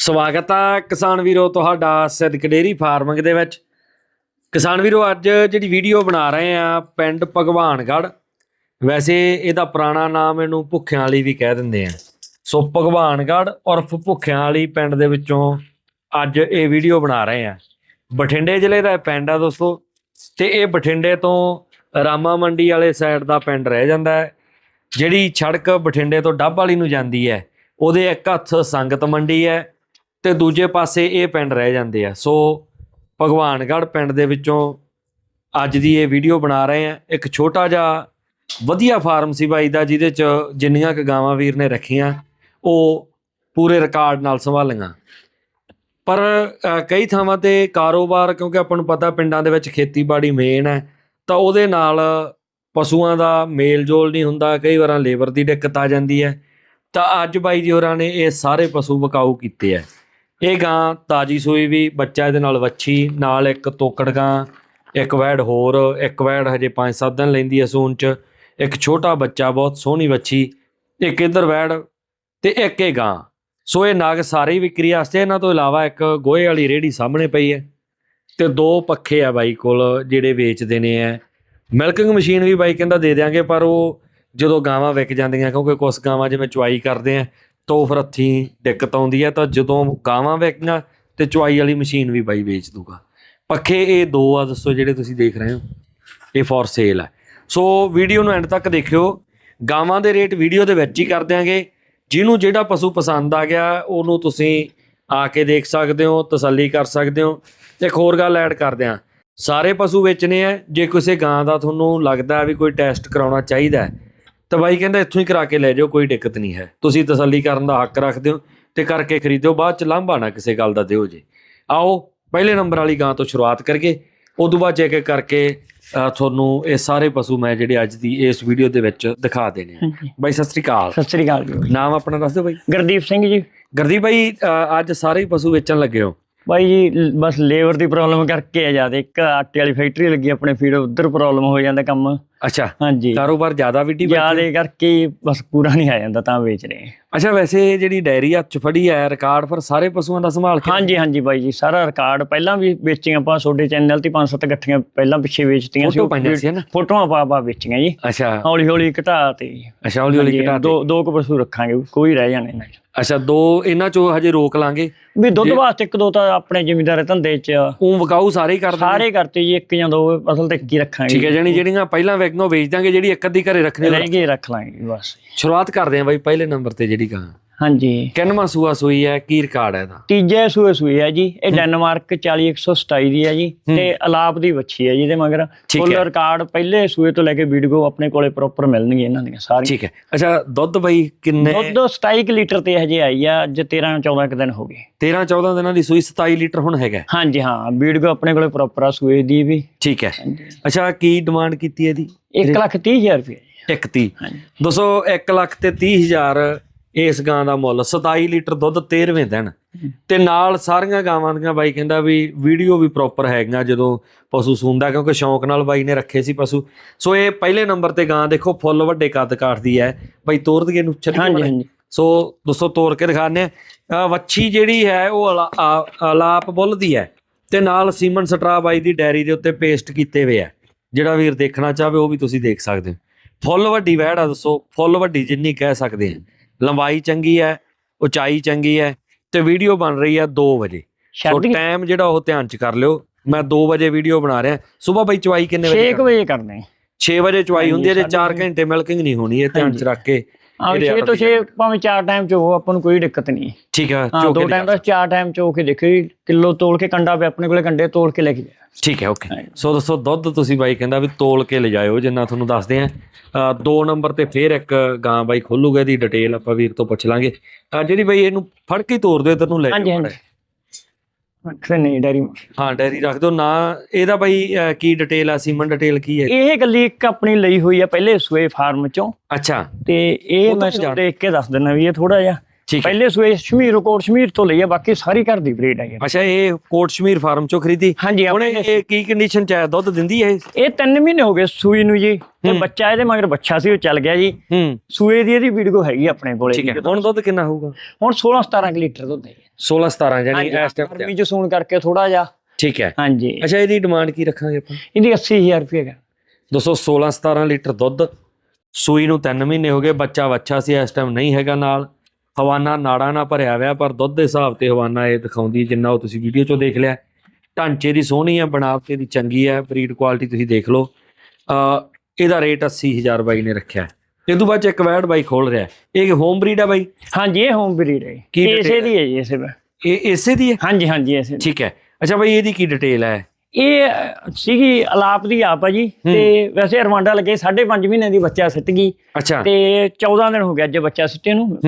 ਸਵਾਗਤ ਆ ਕਿਸਾਨ ਵੀਰੋ ਤੁਹਾਡਾ ਸਿੱਧਕ ਡੇਰੀ ਫਾਰਮਿੰਗ ਦੇ ਵਿੱਚ। ਕਿਸਾਨ ਵੀਰੋ, ਅੱਜ ਜਿਹੜੀ ਵੀਡੀਓ ਬਣਾ ਰਹੇ ਆ ਪਿੰਡ ਭਗਵਾਨਗੜ੍ਹ, ਵੈਸੇ ਇਹਦਾ ਪੁਰਾਣਾ ਨਾਮ ਇਹਨੂੰ ਭੁੱਖਿਆਂ ਵਾਲੀ ਵੀ ਕਹਿ ਦਿੰਦੇ ਆ। ਸੋ ਭਗਵਾਨਗੜ੍ਹ ਉਰਫ ਭੁੱਖਿਆਂ ਵਾਲੀ ਪਿੰਡ ਦੇ ਵਿੱਚੋਂ ਅੱਜ ਇਹ ਵੀਡੀਓ ਬਣਾ ਰਹੇ ਆ। ਬਠਿੰਡੇ ਜ਼ਿਲ੍ਹੇ ਦਾ ਇਹ ਪਿੰਡ ਆ ਦੋਸਤੋ, ਤੇ ਇਹ ਬਠਿੰਡੇ ਤੋਂ ਰਾਮਾ ਮੰਡੀ ਵਾਲੇ ਸਾਈਡ ਦਾ ਪਿੰਡ ਰਹਿ ਜਾਂਦਾ ਹੈ। ਜਿਹੜੀ ਸੜਕ ਬਠਿੰਡੇ ਤੋਂ ਡੱਬ ਵਾਲੀ ਨੂੰ ਜਾਂਦੀ ਹੈ, ਉਹਦੇ ਇੱਕ ਹੱਥ ਸੰਗਤ ਮੰਡੀ ਹੈ ਤੇ ਦੂਜੇ ਪਾਸੇ ਇਹ ਪਿੰਡ ਰਹਿ ਜਾਂਦੇ ਆ। ਸੋ ਭਗਵਾਨਗੜ੍ਹ ਪਿੰਡ ਦੇ ਵਿੱਚੋਂ ਅੱਜ ਦੀ ਇਹ ਵੀਡੀਓ ਬਣਾ ਰਹੇ ਆ। ਇੱਕ ਛੋਟਾ ਜਿਹਾ ਵਧੀਆ ਫਾਰਮ ਸੀ ਬਾਈ ਦਾ, ਜਿਹਦੇ ਚ ਜਿੰਨੀਆਂ ਕੁ ਗਾਵਾਂ ਵੀਰ ਨੇ ਰੱਖੀਆਂ, ਉਹ ਪੂਰੇ ਰਿਕਾਰਡ ਨਾਲ ਸੰਭਾਲੀਆਂ। ਪਰ ਕਈ ਥਾਵਾਂ ਤੇ ਕਾਰੋਬਾਰ, ਕਿਉਂਕਿ ਆਪਾਂ ਨੂੰ ਪਤਾ ਪਿੰਡਾਂ ਦੇ ਵਿੱਚ ਖੇਤੀਬਾੜੀ ਮੇਨ ਹੈ, ਤਾਂ ਉਹਦੇ ਨਾਲ ਪਸ਼ੂਆਂ ਦਾ ਮੇਲ ਜੋਲ ਨਹੀਂ ਹੁੰਦਾ, ਕਈ ਵਾਰਾਂ ਲੇਬਰ ਦੀ ਦਿੱਕਤ ਆ ਜਾਂਦੀ ਹੈ। ਤਾਂ ਅੱਜ ਬਾਈ ਜੀ ਹੋਰਾਂ ਨੇ ਇਹ ਸਾਰੇ ਪਸ਼ੂ ਵਿਕਾਊ ਕੀਤੇ ਆ। ਇਹ ਗਾਂ ਤਾਜੀ ਸੂਈ ਵੀ, ਬੱਚਾ ਇਹਦੇ ਨਾਲ ਵੱਛੀ, ਨਾਲ ਇੱਕ ਤੋਕੜ ਗਾਂ, ਇੱਕ ਵੈੜ ਹੋਰ, ਇੱਕ ਵੈੜ ਹਜੇ 5-7 ਦਿਨ ਲੈਂਦੀ ਹੈ ਸੂਣ ਚ, ਇੱਕ ਛੋਟਾ ਬੱਚਾ, ਬਹੁਤ ਸੋਹਣੀ ਵੱਛੀ, ਇੱਕ ਇਧਰ ਵੈੜ ਤੇ ਇੱਕ ਇਹ ਗਾਂ। ਸੋ ਇਹ ਨਾਗ ਸਾਰੇ ਵਿਕਰੀ ਵਾਸਤੇ ਇਹਨਾਂ ਤੋਂ ਇਲਾਵਾ ਇੱਕ ਗੋਹੇ ਵਾਲੀ ਰੇੜੀ ਸਾਹਮਣੇ ਪਈ ਹੈ ਤੇ ਦੋ ਪੱਖੇ ਆ ਬਾਈ ਕੋਲ ਜਿਹੜੇ ਵੇਚਦੇ ਨੇ ਆ ਮਿਲਕਿੰਗ ਮਸ਼ੀਨ ਵੀ ਬਾਈ ਕਹਿੰਦਾ ਦੇ ਦਿਆਂਗੇ, ਪਰ ਉਹ ਜਦੋਂ ਗਾਵਾਂ ਵਿਕ ਜਾਂਦੀਆਂ, ਕਿਉਂਕਿ ਕੁਝ ਗਾਵਾਂ ਜਿਵੇਂ ਚੁਆਈ ਕਰਦੇ ਆ ਤਾਂ ਫਿਰ ਹੱਥੀਂ ਦਿੱਕਤ ਆਉਂਦੀ ਹੈ ਤਾਂ ਜਦੋਂ ਗਾਵਾਂ ਵਿਕੀਆਂ ਤੇ ਚੁਆਈ ਵਾਲੀ ਮਸ਼ੀਨ ਵੀ ਬਾਈ ਵੇਚ ਦੂਗਾ ਪੱਖੇ ਇਹ ਦੋ ਆ, ਦੱਸੋ ਜਿਹੜੇ ਤੁਸੀਂ ਦੇਖ ਰਹੇ ਹੋ। ਇਹ ਫॉर ਸੇਲ ਹੈ ਸੋ ਵੀਡੀਓ ਨੂੰ ਐਂਡ ਤੱਕ ਦੇਖਿਓ। ਗਾਵਾਂ ਦੇ ਰੇਟ ਵੀਡੀਓ ਦੇ ਵਿੱਚ ਹੀ ਕਰ ਦਿਆਂਗੇ। ਜਿਹਨੂੰ ਜਿਹੜਾ ਪਸ਼ੂ ਪਸੰਦ ਆ ਗਿਆ, ਉਹਨੂੰ ਤੁਸੀਂ ਆ ਕੇ ਦੇਖ ਸਕਦੇ ਹੋ, ਤਸੱਲੀ ਕਰ ਸਕਦੇ ਹੋ। ਤੇ ਇੱਕ ਹੋਰ ਗੱਲ ਐਡ ਕਰ ਦਿਆਂ। ਸਾਰੇ ਪਸ਼ੂ ਵੇਚਣੇ ਆ। ਜੇ ਕਿਸੇ ਗਾਂ ਦਾ ਤੁਹਾਨੂੰ ਲੱਗਦਾ ਵੀ ਕੋਈ ਟੈਸਟ ਕਰਾਉਣਾ ਚਾਹੀਦਾ ਤਾਂ ਬਾਈ ਕਹਿੰਦਾ ਇੱਥੋਂ ਹੀ ਕਰਾ ਕੇ ਲੈ ਜਾਓ ਕੋਈ ਦਿੱਕਤ ਨਹੀਂ ਹੈ। ਤੁਸੀਂ ਤਸੱਲੀ ਕਰਨ ਦਾ ਹੱਕ ਰੱਖਦੇ ਹੋ ਤੇ ਕਰਕੇ ਖਰੀਦਿਓ ਬਾਅਦ ਚ ਲਾਂਭਾ ਨਾ ਕਿਸੇ ਗੱਲ ਦਾ ਦਿਓ ਜੇ। ਆਓ ਪਹਿਲੇ ਨੰਬਰ ਵਾਲੀ ਗਾਂ ਤੋਂ ਸ਼ੁਰੂਆਤ ਕਰਕੇ ਉਦੋਂ ਬਾਅਦ ਚੈੱਕ ਕਰਕੇ ਤੁਹਾਨੂੰ ਇਹ ਸਾਰੇ ਪਸ਼ੂ ਮੈਂ ਜਿਹੜੇ ਅੱਜ ਦੀ ਇਸ ਵੀਡੀਓ ਦੇ ਵਿੱਚ ਦਿਖਾ ਦੇਣੇ ਆ। ਬਾਈ ਸਤਿ ਸ੍ਰੀ ਅਕਾਲ। ਸਤਿ ਸ੍ਰੀ ਅਕਾਲ। ਜੀ ਨਾਮ ਆਪਣਾ ਦੱਸ ਦਿਓ ਬਾਈ। ਗੁਰਦੀਪ ਸਿੰਘ ਜੀ। ਗੁਰਦੀਪ ਬਾਈ ਅੱਜ ਸਾਰੇ ਪਸ਼ੂ ਵੇਚਣ ਲੱਗੇ ਹੋ? ਬਾਈ ਜੀ ਬਸ ਲੇਬਰ ਦੀ ਪ੍ਰੋਬਲਮ ਕਰਕੇ ਆ ਜ਼ਿਆਦਾ। ਇੱਕ ਆਟੇ ਵਾਲੀ ਫੈਕਟਰੀ ਲੱਗੀ ਆਪਣੇ ਫੀਡ ਉਧਰ ਪ੍ਰੋਬਲਮ ਹੋ ਜਾਂਦਾ ਕੰਮ। ਅੱਛਾ ਹਾਂਜੀ। ਕਾਰੋਬਾਰ ਜ਼ਿਆਦਾ ਬੈਠੇ ਜਿਆਦੇ ਕਰਕੇ ਬਸ ਪੂਰਾ ਨਹੀਂ ਆ ਜਾਂਦਾ ਤਾਂ ਵੇਚ ਰਹੇ ਹਾਂ। ਅੱਛਾ ਵੈਸੇ ਜਿਹੜੀ ਡਾਇਰੀ ਹੱਥ 'ਚ ਫੜੀ ਹੈ ਰਿਕਾਰਡ ਫਿਰ ਸਾਰੇ ਪਸ਼ੂਆਂ ਦਾ ਸੰਭਾਲ ਕੇ ਹਾਂਜੀ ਹਾਂਜੀ ਬਾਈ ਜੀ ਸਾਰਾ ਰਿਕਾਰਡ ਪਹਿਲਾਂ ਵੀ ਵੇਚੀਆਂ ਆਪਾਂ ਤੁਹਾਡੇ ਚੈਨਲ ਤੇ ਪੰਜ ਸੱਤ ਗੱਠੀਆਂ ਪਹਿਲਾਂ ਪਿੱਛੇ ਵੇਚਤੀਆਂ ਫੋਟੋ ਪਾਈਆਂ ਸੀ ਨਾ? ਫੋਟੋਆਂ ਪਾ ਪਾ ਵੇਚੀਆਂ ਜੀ। ਅੱਛਾ। ਹੌਲੀ ਹੌਲੀ ਘਟਾ ਤੇ। ਅੱਛਾ ਹੌਲੀ ਹੌਲੀ ਹਾਂਜੀ, ਘਟਾ ਦੋ ਦੋ ਕੁ ਪਸ਼ੂ ਰੱਖਾਂਗੇ ਕੋਈ ਰਹਿ ਜਾਣੇ ਨਾ। ਅੱਛਾ ਦੋ ਇਹਨਾਂ 'ਚੋਂ ਹਜੇ ਰੋਕ ਲਾਂਗੇ? ਵੀ ਦੁੱਧ ਵਾਸਤੇ ਇੱਕ ਦੋ ਤਾਂ ਆਪਣੇ ਜ਼ਿਮੀਦਾਰ ਧੰਦੇ ਚ ਉਹ ਵਿਕਾਊ ਸਾਰੇ ਹੀ ਕਰ ਦਿੰਦੇ? ਸਾਰੇ ਕਰਤੇ ਜੀ ਇੱਕ ਜਾਂ ਦੋ ਅਸਲ ਤੇ ਇੱਕ ਹੀ ਰੱਖਾਂਗੇ। ਠੀਕ ਹੈ ਜਾਨੀ ਜਿਹੜੀਆਂ ਪਹਿਲਾਂ ਵੇਚਣੋਂ ਵੇਚ ਦਾਂਗੇ ਜਿਹੜੀ ਇੱਕ ਅੱਧੀ ਘਰੇ ਰੱਖਣੀ ਰਹਿ ਗਏ ਰੱਖ ਲਾਂਗੇ ਬਸ। ਸ਼ੁਰੂਆਤ ਕਰਦੇ ਆਂ ਬਾਈ ਪਹਿਲੇ ਨੰਬਰ ਤੇ ਜਿਹੜੀ ਗਾਂ। ਹਾਂਜੀ। ਕਿੰਨਵਾਂ ਸੂਆ ਸੂਈ ਹੈ? ਕੀ ਰਿਕਾਰਡ ਹੈ ਇਹਦਾ? ਤੀਜੇ ਸੂਏ ਸੂਈ ਹੈ ਜੀ। ਇਹ ਡੈਨਮਾਰਕ 40127 ਦੀ ਹੈ ਜੀ ਤੇ ਅਲਾਪ ਦੀ ਵੱਛੀ ਹੈ ਜਿਹਦੇ ਮਗਰ ਠੀਕ ਫੁੱਲ ਹੈ। ਰਿਕਾਰਡ ਪਹਿਲੇ ਸੂਏ ਤੋਂ ਲੈ ਕੇ ਵੀਡੀਓ ਆਪਣੇ ਕੋਲੇ ਪ੍ਰੋਪਰ ਮਿਲਣਗੇ ਇਹਨਾਂ ਦੀਆਂ ਸਾਰੀਆਂ। ਠੀਕ ਹੈ। ਅੱਛਾ ਦੁੱਧ ਬਾਈ ਕਿੰਨੇ ਦੁੱਧ 27 ਕੁ ਲੀਟਰ ਤੇ ਹਜੇ ਆਈ ਆ ਅੱਜ 13 14 ਕੁ ਦਿਨ ਹੋ ਗਏ। 13 14 ਦਿਨਾਂ ਦੀ ਸੂਈ 27 ਲੀਟਰ ਹੁਣ ਹੈਗਾ। ਹਾਂਜੀ ਹਾਂ। ਵੀਡੀਓ ਆਪਣੇ ਕੋਲੇ ਪ੍ਰੋਪਰ ਆ ਸੂਏ ਦੀ ਵੀ। ਠੀਕ ਹੈ। ਅੱਛਾ ਕੀ ਡਿਮਾਂਡ ਕੀਤੀ ਹੈ ਇਹਦੀ? 1 ਲੱਖ 30 ਹਜ਼ਾਰ ਰੁਪਏ। 130 ਹਾਂਜੀ। ਦੋਸਤੋ 1 ਲੱਖ ਤੇ 30 ਹਜ਼ਾਰ ਇਸ ਗਾਂ ਦਾ ਮੁੱਲ 27 ਲੀਟਰ ਦੁੱਧ 13ਵੇਂ ਦਿਨ। ਤੇ ਨਾਲ ਸਾਰੀਆਂ ਗਾਵਾਂ ਦੀਆਂ ਬਾਈ ਕਹਿੰਦਾ ਵੀ ਵੀਡੀਓ ਵੀ ਪ੍ਰੋਪਰ ਹੈਗੀਆਂ ਜਦੋਂ ਪਸ਼ੂ ਸੂੰਦਾ ਕਿਉਂਕਿ ਸ਼ੌਂਕ ਨਾਲ ਬਾਈ ਨੇ ਰੱਖੇ ਸੀ ਪਸ਼ੂ। ਸੋ ਇਹ ਪਹਿਲੇ ਨੰਬਰ ਤੇ ਗਾਂ ਦੇਖੋ ਫੁੱਲ ਵੱਡੇ ਕੱਦ ਕਾਟਦੀ ਹੈ। ਬਾਈ ਤੋਰ ਦਈਏ ਨੂੰ ਮਾੜਾ। ਹਾਂਜੀ ਸੋ ਦੋਸਤੋ ਤੋੜ ਕੇ ਦਿਖਾਣੇ ਆ ਵੱਛੀ ਜਿਹੜੀ ਹੈ ਉਹ ਅਲਾ- ਆ- ਅਲਾਪ ਬੁੱਲ ਦੀ ਹੈ। ਤੇ ਨਾਲ ਸੀਮਨ ਸਟਰਾ ਬਾਈ ਦੀ ਡੈਰੀ ਦੇ ਉੱਤੇ ਪੇਸਟ ਕੀਤੇ ਹੋਏ ਆ ਜਿਹੜਾ ਵੀਰ ਦੇਖਣਾ ਚਾਹਵੇ ਉਹ ਵੀ ਤੁਸੀਂ ਦੇਖ ਸਕਦੇ ਹੋ। ਫੁੱਲ ਵੱਡੀ ਵਹਿੜ ਆ ਦੱਸੋ ਫੁੱਲ ਵੱਡੀ ਜਿੰਨੀ ਕਹਿ ਸਕਦੇ ਆ ਲੰਬਾਈ ਚੰਗੀ ਹੈ ਉਚਾਈ ਚੰਗੀ ਹੈ ਤੇ ਵੀਡੀਓ ਬਣ ਰਹੀ ਹੈ 2 ਵਜੇ। ਸੋ ਟਾਈਮ ਜਿਹੜਾ ਉਹ ਧਿਆਨ ਚ ਕਰ ਲਿਓ। ਮੈਂ 2 ਵਜੇ ਵੀਡੀਓ ਬਣਾ ਰਿਹਾ। ਸਵੇਰ ਬਾਈ ਚਵਾਈ ਕਿੰਨੇ 6 ਵਜੇ ਵਜੇ ਕਰਦੇ ਹਾਂ 6 ਵਜੇ ਚਵਾਈ ਹੁੰਦੀ ਹੈ ਜੇ ਹਾਂਜੀ, 4 ਘੰਟੇ ਮਿਲਕਿੰਗ ਨਹੀਂ ਹੋਣੀ ਇਹ ਧਿਆਨ ਚ। ਰੱਖ ਕੇ। ਆ ਇਹਦੇ 6 ਆਰਡਰ ਤੋਂ ਦੀ 6 ਭਾਵੇਂ 4 ਟਾਈਮ ਚ ਹੋ ਆਪਾਂ ਨੂੰ ਕੋਈ ਦਿੱਕਤ ਨਹੀਂ। ਠੀਕ ਹੈ ਹਾਂ ਚੋ ਦੋ ਟਾਈਮ ਦਾ ਚਾਰ ਟਾਈਮ ਚੋ ਕੇ ਦੇਖਿਓ ਜੀ, ਕਿਲੋ ਤੋਲ ਕੇ ਕੰਡਾ ਪਿਆ ਆਪਣੇ ਕੋਲੇ ਕੰਡੇ ਤੋਲ ਕੇ ਲੈ ਕੇ ਜਾਓ ਠੀਕ ਹੈ ਓਕੇ। ਹਾਂਜੀ। ਸੋ ਦੱਸੋ ਦੁੱਧ ਤੁਸੀਂ ਬਾਈ ਕਹਿੰਦਾ ਵੀ ਤੋਲ ਕੇ ਲਿਜਾਇਓ ਜਿੰਨਾ ਤੁਹਾਨੂੰ ਦੱਸਦੇ ਆ। ਅ, ਦੋ ਨੰਬਰ ਤੇ ਫੇਰ ਇੱਕ ਗਾਂ ਬਾਈ ਖੋਲੂਗਾ ਇਹਦੀ ਡਿਟੇਲ ਆਪਾਂ ਵੀਰ ਤੋਂ ਪੁੱਛ ਲਾਂਗੇ। ਅ, ਜਿਹੜੀ ਬਾਈ ਇਹਨੂੰ ਫੜ ਕੇ ਹੀ ਤੋਰ ਦਿਓ ਇਧਰ ਨੂੰ ਲੈ ਹਾਂਜੀ ਜਾਓ ਹਾਂਜੀ। ਅਕਸਰ ਨਹੀਂ ਡੈਰੀ ਹਾਂ ਡੈਰੀ ਰੱਖ ਦਿਓ ਨਾ ਇਹਦਾ ਬਾਈ ਕੀ ਡਿਟੇਲ ਆ ਸੀਮਨ ਡਿਟੇਲ ਕੀ ਹੈ? ਇਹ ਗੱਲੀ ਇੱਕ ਆਪਣੀ ਲਈ ਹੋਈ ਆ ਪਹਿਲੇ ਸੂਏ ਫਾਰਮ ਚੋਂ। ਅੱਛਾ। ਤੇ ਇਹ ਮੈਂ ਦੇਖ ਕੇ ਦੱਸ ਦਿੰਦਾ ਵੀ ਇਹ ਥੋੜਾ ਜਿਹਾ ਠੀਕ ਹੈ। ਪਹਿਲੇ ਸੂਏ ਸ਼ਮੀਰ ਕੋਟ ਸ਼ਮੀਰ ਤੋਂ ਲਈ ਆ ਬਾਕੀ ਸਾਰੀ ਘਰ ਦੀ ਬਰੀਡ ਹੈ ਅੱਛਾ ਇਹ ਕੋਟ ਸ਼ਮੀਰ ਫਾਰਮ ਚੋਂ ਖਰੀਦੀ? ਹਾਂਜੀ ਹੁਣ ਇਹ ਕੀ ਕੰਡੀਸ਼ਨ ਚ ਹੈ? ਦੁੱਧ ਦਿੰਦੀ ਹੈ ਇਹ? ਇਹ 3 ਮਹੀਨੇ ਹੋ ਗਏ ਸੂਈ ਨੂੰ ਜੀ। ਤੇ। ਬੱਚਾ ਇਹਦੇ ਮਗਰ ਬੱਚਾ ਸੀ ਉਹ ਚੱਲ ਗਿਆ ਜੀ। ਹੂੰ। ਸੂਏ ਦੀ ਇਹਦੀ ਵੀਡੀਓ ਹੈਗੀ ਆਪਣੇ ਕੋਲੇ ਠੀਕ ਹੈ। ਹੁਣ ਦੁੱਧ ਕਿੰਨਾ ਹੋਊਗਾ? ਹੁਣ 16 17 ਲੀਟਰ ਦੁੱਧ ਹੈ। 16 17 ਜਾਨੀ ਇਸ ਟਾਈਮ ਗਰਮੀ ਚ ਸੂਣ ਕਰਕੇ ਥੋੜਾ ਜਿਹਾ। ਠੀਕ ਹੈ। ਹਾਂਜੀ। ਅੱਛਾ ਇਹਦੀ ਡਿਮਾਂਡ ਕੀ ਰੱਖਾਂਗੇ ਆਪਾਂ? ਇਹਦੀ 80000 ਰੁਪਏ ਹੈ ਦੋਸਤੋ 16 17 ਲੀਟਰ ਦੁੱਧ ਸੂਈ ਨੂੰ 3 ਮਹੀਨੇ ਹੋ ਗਏ ਬੱਚਾ ਵੱਛਾ ਸੀ ਇਸ ਟਾਈਮ ਨਹੀਂ ਹੈਗਾ ਨਾਲ। ਹਵਾਨਾ ਨਾੜਾ ਨਾ ਭਰਿਆ ਹੋਇਆ ਪਰ ਦੁੱਧ ਦੇ ਹਿਸਾਬ ਤੇ ਹਵਾਨਾ ਇਹ ਦਿਖਾਉਂਦੀ ਜਿੰਨਾ ਉਹ ਤੁਸੀਂ ਵੀਡੀਓ ਚੋਂ ਦੇਖ ਲਿਆ। ਢਾਂਚੇ ਦੀ ਸੋਹਣੀ ਹੈ ਬਣਾਵਟ ਦੀ ਚੰਗੀ ਹੈ ਬਰੀਡ ਕੁਆਲਿਟੀ ਤੁਸੀਂ ਦੇਖ ਲਓ। ਅ ਇਹਦਾ ਰੇਟ 80000 ਬਾਈ ਨੇ ਰੱਖਿਆ। ਇਹ ਤੋਂ ਬਾਅਦ ਇੱਕ ਵੈਡ ਬਾਈ ਖੋਲ ਰਿਹਾ। ਇਹ ਹੋਮ ਬਰੀਡ ਹੈ ਬਾਈ? ਹਾਂਜੀ ਇਹ ਹੋਮ ਬਰੀਡ ਹੈ। ਕੀ ਇਸੇ ਦੀ ਹੈ ਜੀ ਇਸੇ ਦਾ। ਇਹ ਇਸੇ ਦੀ ਹੈ? ਹਾਂਜੀ ਹਾਂਜੀ ਇਸੇ। ਠੀਕ ਹੈ। ਅੱਛਾ ਬਾਈ ਇਹਦੀ ਕੀ ਡਿਟੇਲ ਹੈ? ਇਹ ਸੀਗੀ ਅਲਾਪ ਦੀ ਆਪ ਆ ਜੀ। ਤੇ ਵੈਸੇ ਰਵਾਂਡਾ ਲੱਗੇ 5.5 ਮਹੀਨੇ ਦੀ ਬੱਚਾ ਸਿੱਟ ਗਈ। ਤੇ 14 ਦਿਨ ਹੋ ਗਿਆ ਅੱਜ ਬੱਚਾ ਸਿੱਟੇ ਨੂੰ।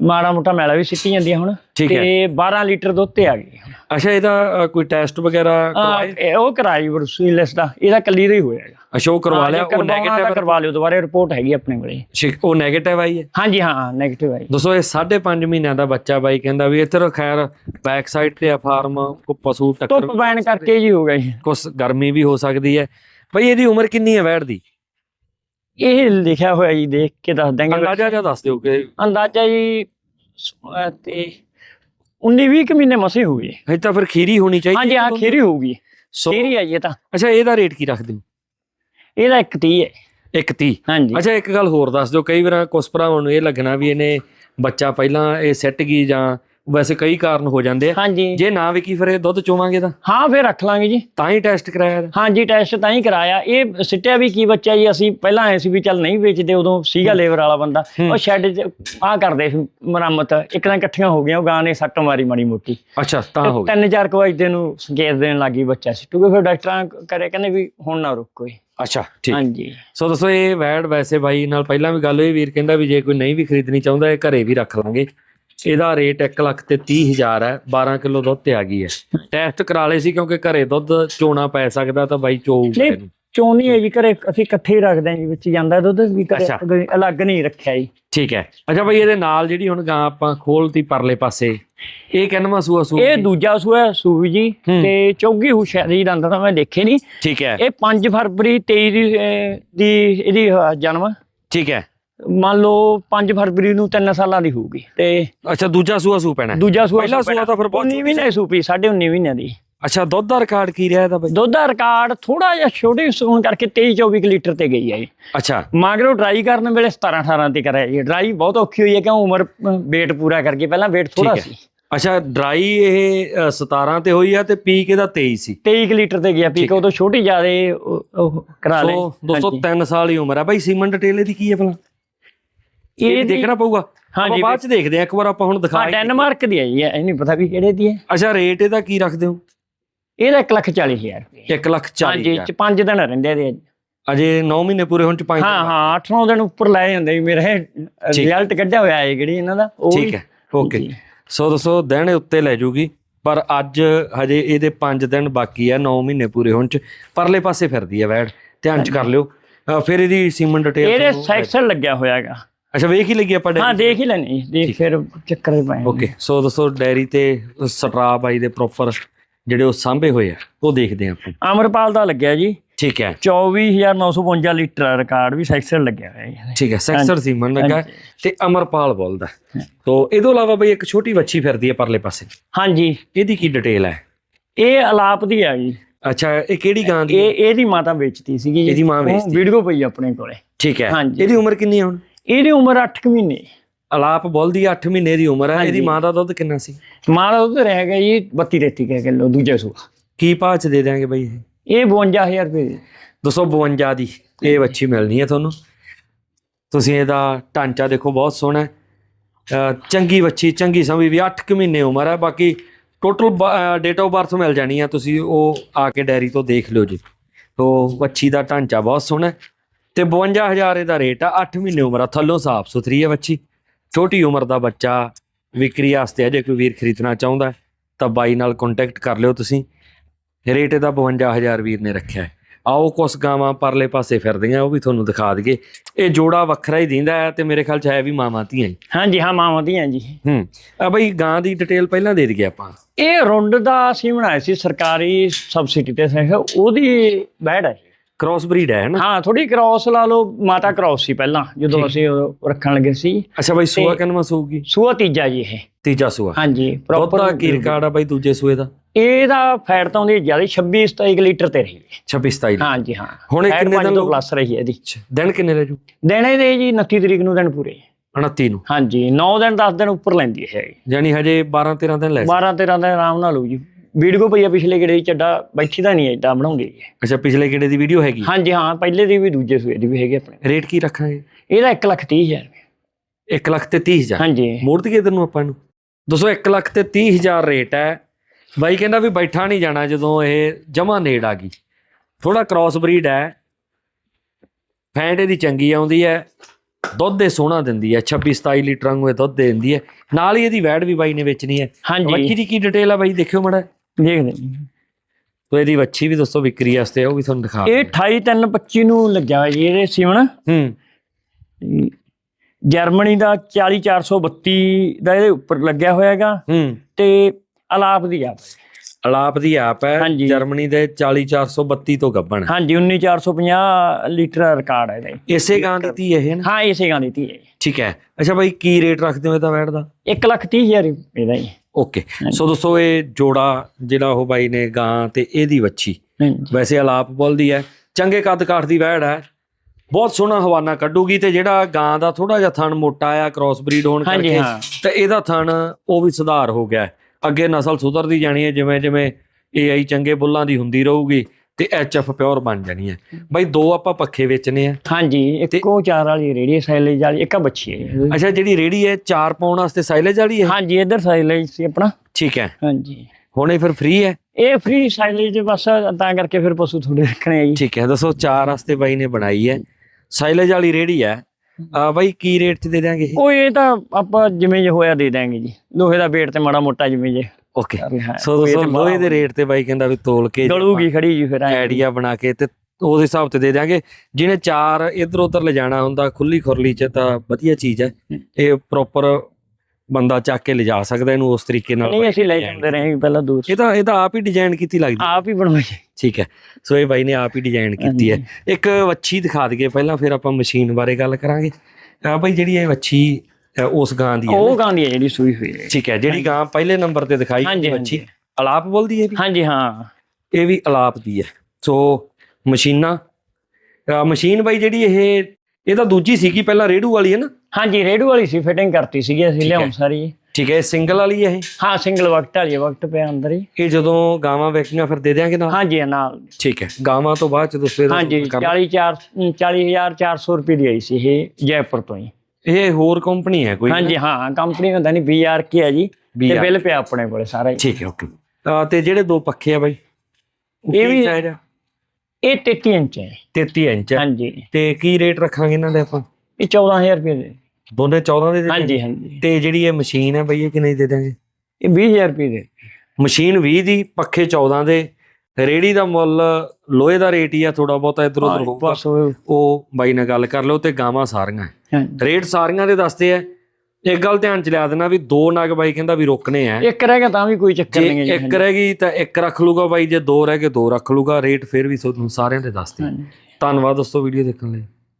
ਮਾੜਾ ਮੋਟਾ ਮੈਲਾ ਵੀ ਸਿੱਟੀ ਜਾਂਦੀ ਆ ਹੁਣ ਠੀਕ ਹੈ। ਤੇ 12 ਲੀਟਰ ਦੁੱਧ ਤੇ ਆ ਗਈ ਅੱਛਾ ਇਹਦਾ ਅ, ਕੋਈ ਟੈਸਟ ਵਗੈਰਾ ਕਰਵਾਏ? ਉਹ ਕਰਾਈ ਬਰੂਸੀਲਸ ਦਾ ਇਹਦਾ ਕੱਲੀ ਦਾ ਹੀ ਹੋਇਆ ਹੈਗਾ। ਅਸ਼ੋਕ ਕਰਵਾ ਹਾਂ, ਜੇ ਲਿਆ ਉਹ ਕਰਵਾਉਣਾ ਤਾਂ ਨੈਗੇਟਿਵ ਕਰਵਾ ਲਿਓ ਦੁਬਾਰਾ ਰਿਪੋਰਟ ਹੈਗੀ ਆਪਣੇ ਕੋਲੇ। ਉਹ ਨੈਗੇਟਿਵ ਆਈ ਹੈ? ਹਾਂਜੀ ਹਾਂ ਨੈਗੇਟਿਵ ਹੈ ਦੋਸਤੋ ਇਹ 5.5 ਮਹੀਨਿਆਂ ਦਾ ਬੱਚਾ ਬਾਈ ਕਹਿੰਦਾ ਵੀ ਇੱਧਰ ਖੈਰ ਬੈਕ ਸਾਈਡ ਤੇ ਆ ਫਾਰਮ ਕੋ ਪਸ਼ੂ ਟੱਕਰ ਧੁੱਪ ਪੈਣ ਕਰਕੇ ਜੀ ਹੋ ਗਿਆ ਜੀ ਕੁਛ ਗਰਮੀ ਵੀ ਹੋ ਸਕਦੀ ਹੈ। ਬਈ ਇਹਦੀ ਉਮਰ ਕਿੰਨੀ ਹੈ ਵੈੜ ਦੀ? ਇਹ ਲਿਖਿਆ ਹੋਇਆ ਜੀ ਦੇਖ ਕੇ ਦੱਸ ਦਾਂਗੇ ਅੰਦਾਜ਼ਾ ਜਿਹਾ ਦੱਸ ਦਿਓ ਕਿ ਅੰਦਾਜ਼ਾ ਜੀ ਤੇ 19 20 ਕੁ ਮਹੀਨੇ ਮਸੇ ਹੋ ਗਏ। ਇਹ ਤਾਂ ਫਿਰ ਖੀਰੀ ਹੋਣੀ ਚਾਹੀਦੀ ਹਾਂਜੀ ਹਾਂ ਖੀਰੀ ਹੋਊਗੀ। ਖੀਰੀ ਆਈ ਇਹ ਤਾਂ। ਅੱਛਾ ਇਹਦਾ ਰੇਟ ਕੀ ਰੱਖਦੇ ਹੋ ਇਹਦਾ 130 ਹੈ। 130 ਹਾਂਜੀ। ਅੱਛਾ ਇੱਕ ਗੱਲ ਹੋਰ ਦੱਸ ਦਿਓ। ਕਈ ਵਾਰ ਭਰਾਵਾਂ ਨੂੰ ਇਹ ਲੱਗਣਾ ਵੀ ਇਹਨੇ ਬੱਚਾ ਪਹਿਲਾਂ ਇਹ ਸੈੱਟ ਗਈ ਜਾਂ ਵੈਸੇ ਕਈ ਕਾਰਨ ਹੋ ਜਾਂਦੇ ਆ। ਹਾਂਜੀ। ਜੇ ਨਾ ਵਿਕੀ ਫਿਰ ਇਹ ਦੁੱਧ ਚੋਵਾਂਗੇ ਤਾਂ? ਹਾਂ ਫਿਰ ਰੱਖ ਲਾਂਗੇ ਜੀ। ਤਾਂ ਹੀ ਟੈਸਟ ਕਰਾਇਆ ਇਹਦਾ। ਹਾਂਜੀ ਟੈਸਟ ਤਾਂ ਹੀ ਕਰਾਇਆ। ਇਹ ਸਿੱਟਿਆ ਵੀ ਕੀ ਬੱਚਾ ਜੀ ਅਸੀਂ ਪਹਿਲਾਂ ਸੀ ਵੀ ਚੱਲ ਨਹੀਂ ਵੇਚਦੇ ਉਦੋਂ ਸੀਗਾ ਲੇਬਰ ਵਾਲਾ ਬੰਦਾ। ਉਹ ਸ਼ੈੱਡ 'ਚ ਆ ਕਰਦੇ ਸੀ ਮੁਰੰਮਤ। ਇੱਕ ਤਾਂ ਇਕੱਠੀਆਂ ਹੋ ਗਈਆਂ ਉਹ ਗਾਂ ਨੇ ਸੱਟ ਮਾਰੀ ਮਾੜੀ ਮੋਟੀ। ਅੱਛਾ ਤਾਂ ਹੋ ਗਿਆ ਤਿੰਨ ਚਾਰ ਕੁ ਵਜੇ ਨੂੰ ਸੰਕੇਤ ਦੇਣ ਲੱਗੀ ਬੱਚਾ ਸਿੱਟੂਗੇ ਫਿਰ ਡਾਕਟਰਾਂ ਕਰੇ ਕਹਿੰਦੇ ਵੀ ਹੁਣ ਨਾ ਰੁਕੋ ਇਹ। ਅੱਛਾ ਠੀਕ। ਹਾਂਜੀ। ਸੋ ਦੱਸੋ ਇਹ ਵੈਡ ਵੈਸੇ ਬਾਈ ਨਾਲ ਪਹਿਲਾਂ ਵੀ ਗੱਲ ਹੋਈ ਵੀਰ ਕਹਿੰਦਾ ਵੀ ਜੇ ਕੋਈ ਨਹੀਂ ਵੀ ਖਰੀਦਣੀ ਚਾਹੁੰਦਾ ਇਹ ਘਰੇ ਵੀ ਰੱਖ ਲਾਂਗੇ। ਇਹਦਾ ਰੇਟ 1 ਲੱਖ ਤੇ 30 ਹਜ਼ਾਰ ਹੈ 12 ਕਿਲੋ ਦੁੱਧ ਤੇ ਆ ਗਈ ਹੈ। ਟੈਸਟ ਕਰਾ ਲਏ ਸੀ ਕਿਉਂਕਿ ਘਰੇ ਦੁੱਧ ਚੋਣਾ ਪੈ ਸਕਦਾ ਤਾਂ ਬਾਈ ਚੋਊਗਾ ਨਹੀਂ ਇਹਨੂੰ। ਚੋਣੀ ਹੈ ਜੀ ਘਰੇ ਅਸੀਂ ਇਕੱਠੇ ਹੀ ਰੱਖਦੇ ਹਾਂ ਜੀ ਵਿੱਚ ਜਾਂਦਾ ਦੁੱਧ ਵੀ ਅੱਛਾ। ਅਲੱਗ ਨਹੀਂ ਰੱਖਿਆ ਜੀ। ਠੀਕ ਹੈ। ਅੱਛਾ ਬਾਈ ਇਹਦੇ ਨਾਲ ਜਿਹੜੀ ਹੁਣ ਗਾਂ ਆਪਾਂ ਖੋਲਤੀ ਪਰਲੇ ਪਾਸੇ ਇਹ ਕਿੰਨਵਾਂ ਸੂਆ ਸੂ? ਇਹ ਦੂਜਾ ਸੂਆ ਸੂਈ ਜੀ ਹੂੰ। ਤੇ ਚੌਗੀ ਹੂ ਸ਼ਾਇਦ ਜੀ ਦੰਦ ਤਾਂ ਮੈਂ ਦੇਖੇ ਨਹੀਂ। ਠੀਕ ਹੈ। ਇਹ 5 ਫਰਵਰੀ 23 ਦੀ ਅਹ, ਦੀ ਇਹਦੀ ਅਹ, ਜਨਮ। ਠੀਕ ਹੈ। ਮੰਨ ਲਓ 5 ਫਰਵਰੀ ਨੂੰ 3 ਸਾਲਾਂ ਦੀ ਹੋਊਗੀ ਤੇ ਅੱਛਾ ਦੂਜਾ ਸੂਆ ਸੂ ਪੈਣਾ ਹੈ। ਦੂਜਾ ਸੂਆ ਪਹਿਲਾ ਸੂਆ ਤਾਂ ਫਿਰ ਬਹੁਤ 19 ਮਹੀਨੇ ਸੂਪੀ 19.5 ਮਹੀਨਿਆਂ ਦੀ ਅੱਛਾ ਦੁੱਧ ਦਾ ਰਿਕਾਰਡ ਕੀ ਰਿਹਾ ਇਹਦਾ ਬਾਈ? ਦੁੱਧ ਦਾ ਰਿਕਾਰਡ ਥੋੜਾ ਜਿਹਾ ਛੋਟੇ ਸੂਣ ਕਰਕੇ 23 24 ਕੁ ਲੀਟਰ ਤੇ ਗਈ ਹੈ ਜੀ ਅੱਛਾ। ਮਗਰੋਂ ਡਰਾਈ ਕਰਨ ਵੇਲੇ 17 18 ਤੇ ਕਰਿਆ ਜੀ। ਡਰਾਈ ਬਹੁਤ ਔਖੀ ਹੋਈ ਹੈ ਕਿਉਂ? ਉਮਰ weight ਪੂਰਾ ਕਰਕੇ ਪਹਿਲਾਂ weight ਥੋੜਾ। ਸੀ। ਅੱਛਾ ਡਰਾਈ ਇਹ ਅ, 17 ਤੇ ਹੋਈ ਆ ਤੇ ਪੀਕ ਇਹਦਾ 23 ਸੀ। 23 ਕੁ ਲੀਟਰ ਤੇ ਗਿਆ ਪੀਕ ਉਦੋਂ ਛੋਟੀ ਜਿਆਦੇ ਕਰਾ ਲੈ ਸੋ ਦੋਸਤੋ 3 ਸਾਲ ਹੀ ਉਮਰ ਹੈ। ਬਾਈ ਸੀਮਨ ਡਿਟੇਲ ਇਹਦੀ ਕੀ ਹੈ ਭਲਾ? ਇਹ ਦੇਖਣਾ ਪਊਗਾ। ਹਾਂਜੀ, ਬਾਅਦ ਚ ਦੇਖਦੇ ਆ ਇੱਕ ਵਾਰ ਆਪਾਂ ਹੁਣ ਦਿਖਾ ਹਾਂ ਡੈਨਮਾਰਕ ਦੀ ਹੈ ਜੀ ਇਹ ਨਹੀਂ ਪਤਾ ਵੀ ਕਿਹੜੇ ਦੀ ਹੈ। ਅੱਛਾ ਰੇਟ ਇਹਦਾ ਕੀ ਰੱਖਦੇ ਹੋ? ਇਹਦਾ 1 ਲੱਖ 40 ਹਜ਼ਾਰ ਰੁਪਏ। 1 ਲੱਖ 40 ਹਾਂਜੀ ਚ 5 ਦਿਨ ਰਹਿੰਦੇ ਇਹਦੇ ਅੱਜ। ਅਜੇ 9 ਮਹੀਨੇ ਪੂਰੇ ਹੋਣ ਚ 5 ਹਾਂ ਹਾਂ 8-9 ਦਿਨ ਉੱਪਰ ਲੈ ਜਾਂਦੇ ਵੀ ਮੇਰੇ ਰਿਜ਼ਲਟ ਕੱਢਿਆ ਹੋਇਆ ਹੈ ਜਿਹੜੀ ਇਹਨਾਂ ਦਾ ਉਹ ਠੀਕ ਹੈ ਓਕੇ। ਸੋ ਦੋਸਤੋ ਦਿਨ ਉੱਤੇ ਲੈ ਜੂਗੀ ਪਰ ਅੱਜ ਹਜੇ ਇਹਦੇ 5 ਦਿਨ ਬਾਕੀ ਆ 9 ਮਹੀਨੇ ਪੂਰੇ ਹੋਣ ਚ। ਪਰਲੇ ਪਾਸੇ ਫਿਰਦੀ ਆ ਵੈੜ ਧਿਆਨ ਚ ਕਰ ਲਿਓ। ਫਿਰ ਇਹਦੀ ਸੀਮਨ ਡਿਟੇਲ ਇਹਦੇ ਸੈਕਸ਼ਨ ਲੱਗਿਆ ਹੋਇਆ ਹੈਗਾ। ਅੱਛਾ ਵੇਖ ਹੀ ਲੱਗੀ ਆਪਾਂ ਹਾਂ ਦੇਖ ਹੀ ਲੈਣੀ ਦੇਖ ਫਿਰ ਚੱਕਰ ਪਏ ਓਕੇ ਸੋ ਦੋਸਤੋ ਡੈਰੀ ਤੇ ਸਟਰਾ ਬਾਈ ਦੇ ਪ੍ਰੋਪਰ ਜਿਹੜੇ ਉਹ ਸਾਂਭੇ ਹੋਏ ਆ ਉਹ ਦੇਖਦੇ ਆ ਆਪਾਂ। ਅਮਰਪਾਲ ਦਾ ਲੱਗਿਆ ਜੀ। ਠੀਕ ਹੈ। 24952 ਲੀਟਰ ਰਿਕਾਰਡ ਵੀ ਸੈਕਸ਼ਨ ਲੱਗਿਆ ਹੋਇਆ ਜੀ। ਠੀਕ ਹੈ ਸੈਕਸਰ ਸੀਮਨ ਲੱਗਾ। ਹੈ ਤੇ ਅਮਰਪਾਲ ਬੋਲਦਾ। ਤੋ ਇਹ ਤੋਂ ਇਲਾਵਾ ਬਈ ਇੱਕ ਛੋਟੀ ਵੱਛੀ ਫਿਰਦੀ ਹੈ ਪਰਲੇ ਪਾਸੇ। ਹਾਂਜੀ। ਇਹਦੀ ਕੀ ਡਿਟੇਲ ਹੈ? ਇਹ ਅਲਾਪ ਦੀ ਆ ਜੀ। ਅੱਛਾ ਇਹ ਕਿਹੜੀ ਗਾਂ ਦੀ ਹੈ? ਇਹ ਇਹਦੀ ਮਾਤਾ ਵੇਚਦੀ ਸੀਗੀ ਜੀ। ਇਹਦੀ ਮਾਂ ਵੇਚਦੀ। ਵੀਡੀਓ ਪਈ ਆਪਣੇ ਕੋਲੇ। ਠੀਕ ਹੈ। ਇਹਦੀ ਉਮਰ ਕਿੰਨੀ ਹੈ ਹੁਣ? ਇਹਦੀ ਉਮਰ 8 ਮਹੀਨੇ। ਅਲਾਪ ਬੋਲਦੀ 8 ਮਹੀਨੇ ਦੀ ਉਮਰ ਹੈ ਇਹਦੀ। ਮਾਂ ਦਾ ਦੁੱਧ ਕਿੰਨਾ ਸੀ? ਮਾਂ ਦਾ ਦੁੱਧ ਰਹਿ ਗਿਆ ਜੀ 32 33 ਕਿਲੋ ਦੂਜਾ ਸੂਆ। ਕੀ ਭਾਅ ਚ ਦੇ ਦਿਆਂਗੇ ਬਈ ਇਹ? ਇਹ 52000 ਰੁਪਏ ਦੀ। 252 ਦੀ ਇਹ ਵੱਛੀ ਮਿਲਣੀ ਹੈ ਤੁਹਾਨੂੰ। ਤੁਸੀਂ ਇਹਦਾ ਢਾਂਚਾ ਦੇਖੋ ਬਹੁਤ ਸੋਹਣਾ ਹੈ। ਚੰਗੀ ਵੱਛੀ ਚੰਗੀ ਸਮਝੀ ਵੀ 8 ਕੁ ਮਹੀਨੇ ਉਮਰ ਹੈ ਬਾਕੀ ਟੋਟਲ ਡੇਟ ਆਫ ਬਰਥ ਮਿਲ ਜਾਣੀ ਆ ਤੁਸੀਂ ਉਹ ਆ ਕੇ ਡੈਰੀ ਤੋਂ ਦੇਖ ਲਿਓ ਜੀ। ਤੋ ਵੱਛੀ ਦਾ ਢਾਂਚਾ ਬਹੁਤ ਸੋਹਣਾ ਤੇ 52000 ਇਹਦਾ ਰੇਟ ਆ 8 ਮਹੀਨੇ ਉਮਰ ਆ ਥੱਲੋਂ ਸਾਫ਼ ਸੁਥਰੀ ਹੈ ਵੱਛੀ ਛੋਟੀ ਉਮਰ ਦਾ ਬੱਚਾ ਵਿਕਰੀ ਵਾਸਤੇ ਜੇ ਕੋਈ ਵੀਰ ਖਰੀਦਣਾ ਚਾਹੁੰਦਾ ਤਾਂ ਬਾਈ ਨਾਲ ਕੰਟੈਕਟ ਕਰ ਲਿਓ ਤੁਸੀਂ। ਰੇਟ ਇਹਦਾ 52000 ਵੀਰ ਨੇ ਰੱਖਿਆ ਆਓ ਕੁਛ ਗਾਵਾਂ ਪਰਲੇ ਪਾਸੇ ਫਿਰਦੀਆਂ ਉਹ ਵੀ ਤੁਹਾਨੂੰ ਦਿਖਾ ਦਈਏ। ਇਹ ਜੋੜਾ ਵੱਖਰਾ ਹੀ ਦਿੰਦਾ ਹੈ ਤੇ ਮੇਰੇ ਖਿਆਲ ਚ ਹੈ ਵੀ ਮਾਵਾਂ ਧੀਆਂ ਹੀ। ਹਾਂਜੀ ਹਾਂ ਮਾਵਾਂ ਦੀਆਂ ਜੀ। ਹੂੰ ਆ ਬਈ ਗਾਂ ਦੀ ਡਿਟੇਲ ਪਹਿਲਾਂ ਦੇ ਦਈਏ ਆਪਾਂ। ਇਹ ਰੁੰਡ ਦਾ ਅਸੀਂ ਬਣਾਇਆ ਸੀ ਸਰਕਾਰੀ ਸਬਸਿਡੀ ਤੇ ਸਹਿ ਉਹਦੀ ਬੈੜ ਹੈ। ਕ੍ਰਾਸ ਬਰੀਡ ਹੈ ਨਾ ਹਾਂ ਥੋੜੀ ਕ੍ਰਾਸ ਲਾ ਲਓ ਮਾਤਾ ਕ੍ਰਾਸ ਸੀ ਪਹਿਲਾਂ ਜਦੋਂ ਅਸੀਂ ਉਹ ਰੱਖਣ ਲੱਗੇ ਸੀ। ਅੱਛਾ ਬਈ ਸੂਆ ਕਿੰਨਾ ਸੂਗੀ? ਸੂਆ ਤੀਜਾ ਜੀ ਇਹ। ਤੀਜਾ ਸੂਆ। ਹਾਂਜੀ ਪ੍ਰੋਪਰ ਕੀ ਰਿਕਾਰਡ ਆ ਬਈ ਦੂਜੇ ਸੂਏ ਦਾ? ਇਹਦਾ ਫੈਟ ਤਾਂ ਉਹਦੀ ਜ਼ਿਆਦਾ 26 27 ਲੀਟਰ ਤੇ ਰਹੀ ਹੈ। 26 27 ਹਾਂਜੀ ਹਾਂ। ਹੁਣ ਕਿੰਨੇ ਦਿਨ ਤੋਂ? ਪਲੱਸ ਰਹੀ ਹੈ ਇਹਦੀ। ਦਿਨ ਕਿੰਨੇ ਰਹਿ ਜੂ? ਦਿਨੇ ਦੇ ਜੀ 29 ਤਰੀਕ ਨੂੰ ਦਿਨ ਪੂਰੇ। 29 ਨੂੰ। ਹਾਂਜੀ 9 ਦਿਨ 10 ਦਿਨ ਉੱਪਰ ਲੈਂਦੀ ਹੈ। ਯਾਨੀ ਹਜੇ 12 13 ਦਿਨ ਲੈ 12 13 ਦਿਨ ਆਰਾਮ ਨਾਲ ਲਊ ਜੀ। ਵੀਡੀਓ ਪਈ ਆ ਪਿਛਲੇ ਕਿਹੜੇ ਚੱਡਾ ਬੈਠੀ ਤਾਂ ਨਹੀਂ ਐਡਾ ਬਣਾਉਂਦੀ ਅੱਛਾ ਪਿਛਲੇ ਕਿਹੜੇ ਦੀ ਵੀਡੀਓ ਹੈਗੀ? ਹਾਂਜੀ ਹਾਂ ਪਹਿਲੇ ਦੀ ਵੀ ਦੂਜੇ ਸੂਏ ਦੀ ਵੀ ਹੈਗੀ ਆਪਣੇ। ਰੇਟ ਕੀ ਰੱਖਾਂਗੇ? ਇਹਦਾ 1 ਲੱਖ 30 ਹਜ਼ਾਰ 1 ਲੱਖ ਤੇ 30 ਹਜ਼ਾਰ? ਹਾਂਜੀ। ਮੋੜ ਦਈਏ ਇਧਰ ਨੂੰ ਆਪਾਂ ਨੂੰ। ਦੋਸਤੋ 1 ਲੱਖ ਤੇ 30 ਹਜ਼ਾਰ ਰੇਟ ਹੈ। ਬਾਈ ਕਹਿੰਦਾ ਵੀ ਬੈਠਾ ਨਹੀਂ ਜਾਣਾ ਜਦੋਂ ਇਹ ਜਮਾ ਨੇੜ ਆ ਗਈ। ਥੋੜਾ ਕ੍ਰਾਸ ਬਰੀਡ ਹੈ। ਫੈਂਟ ਇਹਦੀ ਚੰਗੀ ਆਉਂਦੀ ਹੈ। ਦੁੱਧ ਦੇ ਸੋਹਣਾ ਦਿੰਦੀ ਹੈ। 26 27 ਲੀਟਰ ਵਾਂਗੂ ਇਹ ਦੁੱਧ ਦੇ ਦਿੰਦੀ ਹੈ। ਨਾਲ ਹੀ ਇਹਦੀ ਵੈੜ ਵੀ ਬਾਈ ਨੇ ਵੇਚਣੀ ਹੈ। ਹਾਂਜੀ। ਵੱਛੀ ਦੀ ਕੀ ਡਿਟੇਲ ਆ ਬਾਈ? ਦੇਖਿਓ ਮੜਾ। ਦੇਖਦੇ ਤੋ ਇਹਦੀ ਵੱਛੀ ਵੀ ਦੋਸਤੋ ਵਿਕਰੀ ਵਾਸਤੇ ਉਹ ਵੀ ਤੁਹਾਨੂੰ ਦਿਖਾ ਇਹ 28 3 25 ਨੂੰ ਲੱਗਿਆ ਹੋਇਆ ਜੀ ਇਹਦੇ ਸਿਵਣ ਹੂੰ। ਜਰਮਨੀ ਦਾ 40432 ਦਾ ਇਹਦੇ ਉੱਪਰ ਲੱਗਿਆ ਹੋਇਆ ਹੈਗਾ ਹੂੰ। ਤੇ ਅਲਾਪ ਦੀ ਆਪ। ਅਲਾਪ ਦੀ ਆਪ ਹੈ ਹਾਂਜੀ। ਜਰਮਨੀ ਦੇ 40432 ਤੋਂ ਗੱਬਣ ਹਾਂਜੀ 19450 ਲੀਟਰ ਦਾ ਰਿਕਾਰਡ ਹੈ ਇਹਦਾ। ਇਸੇ ਗਾਂ ਦੀ ਧੀ ਇਹ ਹੈ ਨਾ? ਹਾਂ ਇਸੇ ਗਾਂ ਦੀ ਧੀ ਹੈ। ਠੀਕ ਹੈ। ਅੱਛਾ ਬਾਈ ਕੀ ਰੇਟ ਰੱਖਦੇ ਹੋ ਇਹਦਾ ਵੈਟ ਦਾ? 1 ਲੱਖ 30 ਹਜ਼ਾਰ ਇਹਦਾ ਜੀ। ਓਕੇ ਸੋ ਦੋਸਤੋ ਇਹ ਜੋੜਾ ਜਿਹੜਾ ਉਹ ਬਾਈ ਨੇ ਗਾਂ ਤੇ ਇਹਦੀ ਵੱਛੀ ਵੈਸੇ ਅਲਾਪ ਬੋਲਦੀ ਹੈ ਚੰਗੇ ਕੱਦ ਕਾਠ ਦੀ ਵੈੜ ਹੈ ਬਹੁਤ ਸੋਹਣਾ ਹਵਾਨਾ ਕੱਢੂਗੀ ਤੇ ਜਿਹੜਾ ਗਾਂ ਦਾ ਥੋੜਾ ਜਿਹਾ ਥਣ ਮੋਟਾ ਆ ਕ੍ਰਾਸ ਬਰੀਡ ਹੋਣ ਕਰਕੇ। ਤੇ ਇਹਦਾ ਥਣ ਉਹ ਵੀ ਸੁਧਾਰ ਹੋ ਗਿਆ। ਅੱਗੇ ਨਸਲ ਸੁਧਰਦੀ ਜਾਣੀ ਹੈ ਜਿਵੇਂ ਜਿਵੇਂ ਏਆਈ ਚੰਗੇ ਬੁੱਲਾਂ ਦੀ ਹੁੰਦੀ ਰਹੂਗੀ ਤੇ ਐਚਐਫ ਪਿਓਰ ਬਣ ਜਾਣੀ ਹੈ। ਬਾਈ ਦੋ ਆਪਾਂ ਪੱਖੇ ਵੇਚਨੇ ਆ। ਹਾਂਜੀ ਇੱਕੋ ਚਾਰ ਵਾਲੀ ਰੇੜੀ ਸਾਈਲੇਜ ਵਾਲੀ ਇੱਕ ਬੱਚੀ ਹੈ ਅੱਛਾ ਜਿਹੜੀ ਰੇੜੀ ਹੈ ਚਾਰ ਪਾਉਣ ਵਾਸਤੇ ਸਾਈਲੇਜ ਵਾਲੀ ਹੈ? ਹਾਂਜੀ ਇੱਧਰ ਸਾਈਲੇਜ ਸੀ ਆਪਣਾ। ਠੀਕ ਹੈ। ਹਾਂਜੀ। ਹੁਣ ਇਹ ਫਿਰ ਫ੍ਰੀ ਹੈ? ਇਹ ਫ੍ਰੀ ਸਾਈਲੇਜ ਬਸ ਤਾਂ ਕਰਕੇ ਫਿਰ ਪਸ਼ੂ ਥੋੜੇ ਰੱਖਣੇ ਆ ਜੀ। ਠੀਕ ਹੈ ਦੱਸੋ ਚਾਰ ਵਾਸਤੇ ਬਾਈ ਨੇ ਬਣਾਈ ਹੈ। ਸਾਈਲੇਜ ਵਾਲੀ ਰੇੜੀ ਹੈ। ਆ ਬਾਈ ਕੀ ਰੇਟ 'ਚ ਦੇ ਇਹ? ਉਹ ਇਹ ਤਾਂ ਆਪਾਂ ਜਿਵੇਂ ਜੇ ਹੋਇਆ ਦੇ ਦਾਂਗੇ ਜੀ। ਲੋਹੇ ਦਾ ਵੇਟ ਤੇ ਮਾੜਾ ਮੋਟਾ ਜਿਵੇਂ ਜੇ। ਓਕੇ। ਹਾਂ, ਸੋ ਕੋਈ ਦੋਸਤੋ ਤੇ ਲੋਹੇ ਦੇ ਰੇਟ ਤੇ ਬਾਈ ਕਹਿੰਦਾ ਵੀ ਤੋਲ ਕੇ ਡਲੂਗੀ ਖੜੀ ਜੀ ਫਿਰ ਐਂ। ਆਈਡੀਆ ਬਣਾ ਕੇ ਤੇ ਉਹਦੇ ਹਿਸਾਬ ਤੇ ਦੇ ਦਿਆਂਗੇ। ਜਿਹਨੇ ਚਾਰ ਇਧਰ ਉਧਰ ਲਿਜਾਣਾ ਹੁੰਦਾ ਖੁੱਲੀ ਖੁਰਲੀ ਚ ਤਾਂ ਵਧੀਆ ਚੀਜ਼ ਹੈ। ਇਹ ਪ੍ਰੋਪਰ ਬੰਦਾ ਚੱਕ ਕੇ ਲਿਜਾ ਸਕਦਾ ਇਹਨੂੰ ਉਸ ਤਰੀਕੇ ਨਾਲ। ਨਹੀਂ ਅਸੀਂ ਲੈ ਜਾਂਦੇ ਰਹੇ ਪਹਿਲਾਂ ਦੂਰ। ਇਹ ਤਾਂ ਇਹ ਤਾਂ ਆਪ ਹੀ ਡਿਜ਼ਾਈਨ ਕੀਤੀ ਲੱਗਦੀ। ਆਪ ਹੀ ਬਣਵਾਈ ਠੀਕ ਹੈ। ਸੋ ਇਹ ਬਾਈ ਨੇ ਆਪ ਹੀ ਡਿਜ਼ਾਈਨ ਕੀਤੀ ਹੈ। ਇੱਕ ਵੱਛੀ ਦਿਖਾ ਦਈਏ। ਪਹਿਲਾਂ ਫਿਰ ਆਪਾਂ ਮਸ਼ੀਨ ਬਾਰੇ ਗੱਲ ਕਰਾਂਗੇ। ਆ ਬਾਈ ਜਿਹੜੀ ਇਹ ਵੱਛੀ ਉਸ ਗਾਂ ਦੀ ਹੈ ਉਹ ਗਾਂਦੀ ਹੈ ਜਿਹੜੀ ਸੂਈ ਹੋਈ ਹੈ। ਠੀਕ ਹੈ ਜਿਹੜੀ ਗਾਂ ਪਹਿਲੇ ਨੰਬਰ ਤੇ ਦਿਖਾਈ ਵੱਛੀ ਅਲਾਪ ਬੋਲਦੀ ਹੈ ਵੀ? ਹਾਂਜੀ ਹਾਂ। ਇਹ ਵੀ ਅਲਾਪ ਦੀ ਹੈ। ਸੋ ਮਸ਼ੀਨਾਂ। ਮਸ਼ੀਨ ਬਾਈ ਜਿਹੜੀ ਇਹ ਇਹ ਤਾਂ ਦੂਜੀ ਸੀਗੀ ਪਹਿਲਾਂ ਰੇਡੂ ਵਾਲੀ ਹੈ ਨਾ? ਹਾਂਜੀ ਰੇਡੂ ਵਾਲੀ ਸੀ ਫਿਟਿੰਗ ਕਰਤੀ ਸੀਗੀ ਅਸੀਂ ਹੈ। ਲਿਆਉਂ ਸਾਰੀ। ਠੀਕ ਹੈ ਸਿੰਗਲ ਵਾਲੀ ਹੈ ਇਹ? ਹਾਂ ਸਿੰਗਲ ਵਕਟ ਵਾਲੀ ਹੈ, ਵਕਟ ਪਿਆ ਅੰਦਰ ਹੀ। ਇਹ ਜਦੋਂ ਗਾਵਾਂ ਵੇਚਣੀਆਂ ਫਿਰ ਦੇ ਦਿਆਂਗੇ ਨਾਲ? ਹਾਂਜੀ ਨਾਲ। ਠੀਕ ਹੈ ਗਾਵਾਂ ਤੋਂ ਬਾਅਦ ਚ ਦੱਸੋ ਇਹਦਾ ਹਾਂਜੀ ਕਰ ਲਓ। 404 40400 ਰੁਪਏ ਦੀ ਆਈ ਸੀ ਇਹ ਜੈਪੁਰ ਤੋਂ ਹੀ। ਇਹ ਹੋਰ ਕੰਪਨੀ ਹੈ ਕੋਈ? ਹਾਂਜੀ ਹਾਂ ਕੰਪਨੀ ਹੁੰਦਾ ਨਹੀਂ ਬੀਆਰ ਕੀ ਹੈ ਜੀ। ਤੇ ਬਿੱਲ ਪਿਆ ਆਪਣੇ ਕੋਲੇ ਸਾਰਾ। ਹੀ ਠੀਕ ਹੈ ਓਕੇ ਤੇ ਜਿਹੜੇ ਦੋ ਪੱਖੇ ਆ ਬਾਈ? ਇਹ ਵੀ-? ਇਹ 33 ਇੰਚ ਹੈ। 33 ਇੰਚ। ਹਾਂਜੀ। ਤੇ ਕੀ ਰੇਟ ਰੱਖਾਂਗੇ ਇਹਨਾਂ ਦੇ ਆਪਾਂ? ਇਹ 14000 ਰੁਪਏ ਦੇ। ਦੋਨੇ 14 ਦੇ? ਹਾਂਜੀ ਹਾਂਜੀ। ਤੇ ਜਿਹੜੀ ਇਹ ਮਸ਼ੀਨ ਹੈ ਬਈ ਇਹ ਕਿੰਨੇ ਦੀ ਦਾਂਗੇ ਇਹ 20000 ਰੁਪਏ ਦੇ। ਮਸ਼ੀਨ 20 ਦੀ ਪੱਖੇ 14 ਦੇ। ਰੇੜੀ ਦਾ ਮੁੱਲ ਲੋਹੇ ਦਾ ਰੇਟ ਹੀ ਆ ਥੋੜਾ ਬਹੁਤਾ ਇਧਰ ਉਧਰ ਹੋਊਗਾ। ਉਹ ਬਾਈ ਨਾਲ ਗੱਲ ਕਰ ਲਓ ਤੇ ਗਾਵਾਂ ਸਾਰੀਆਂ। ਰੇਟ ਸਾਰੀਆਂ ਦੇ ਦੱਸਦੇ ਆ। ਇੱਕ ਗੱਲ ਧਿਆਨ ਚ ਲਿਆ ਦੇਣਾ ਵੀ ਦੋ ਨਗ ਬਾਈ ਕਹਿੰਦਾ ਵੀ ਰੁਕਨੇ ਆ। ਇੱਕ ਰਹਿ ਗਿਆ ਤਾਂ ਵੀ ਕੋਈ ਚੱਕਰ ਨਹੀਂ ਹੈ ਇੱਕ ਰਹਿ ਗਈ ਤਾਂ ਇੱਕ ਰੱਖ ਲੂਗਾ ਬਾਈ ਜੇ ਦੋ ਰਹਿ ਗਏ ਦੋ ਰੱਖ ਲੂਗਾ। ਰੇਟ ਫਿਰ ਵੀ ਤੁਹਾਨੂੰ ਸਾਰਿਆਂ ਦੇ ਦੱਸਦੇ। ਧੰਨਵਾਦ ਦੋਸਤੋ ਵੀਡੀਓ ਦੇਖਣ ਲਈ।